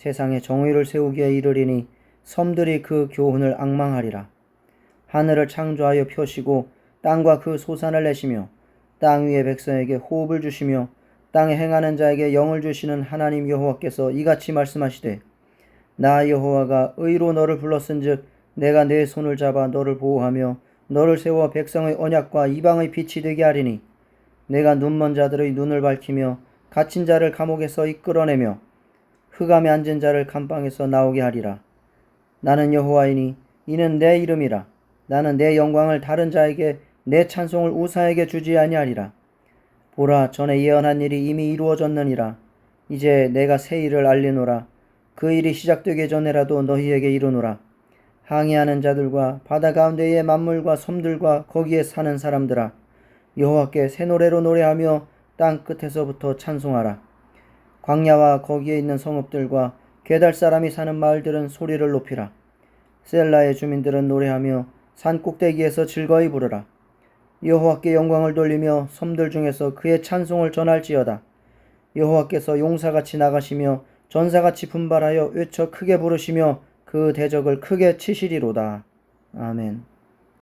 세상에 정의를 세우기에 이르리니 섬들이 그 교훈을 앙망하리라. 하늘을 창조하여 펴시고 땅과 그 소산을 내시며 땅 위의 백성에게 호흡을 주시며 땅에 행하는 자에게 영을 주시는 하나님 여호와께서 이같이 말씀하시되 나 여호와가 의로 너를 불렀은즉 내가 내 손을 잡아 너를 보호하며 너를 세워 백성의 언약과 이방의 빛이 되게 하리니 내가 눈먼 자들의 눈을 밝히며 갇힌 자를 감옥에서 이끌어내며 흑암에 앉은 자를 감방에서 나오게 하리라. 나는 여호와이니 이는 내 이름이라. 나는 내 영광을 다른 자에게 내 찬송을 우사에게 주지 아니하리라. 보라 전에 예언한 일이 이미 이루어졌느니라. 이제 내가 새 일을 알리노라. 그 일이 시작되기 전에라도 너희에게 이르노라. 항해하는 자들과 바다 가운데의 만물과 섬들과 거기에 사는 사람들아 여호와께 새 노래로 노래하며 땅 끝에서부터 찬송하라. 광야와 거기에 있는 성읍들과 게달 사람이 사는 마을들은 소리를 높이라. 셀라의 주민들은 노래하며 산 꼭대기에서 즐거이 부르라. 여호와께 영광을 돌리며 섬들 중에서 그의 찬송을 전할지어다. 여호와께서 용사같이 나가시며 전사같이 분발하여 외쳐 크게 부르시며 그 대적을 크게 치시리로다. 아멘.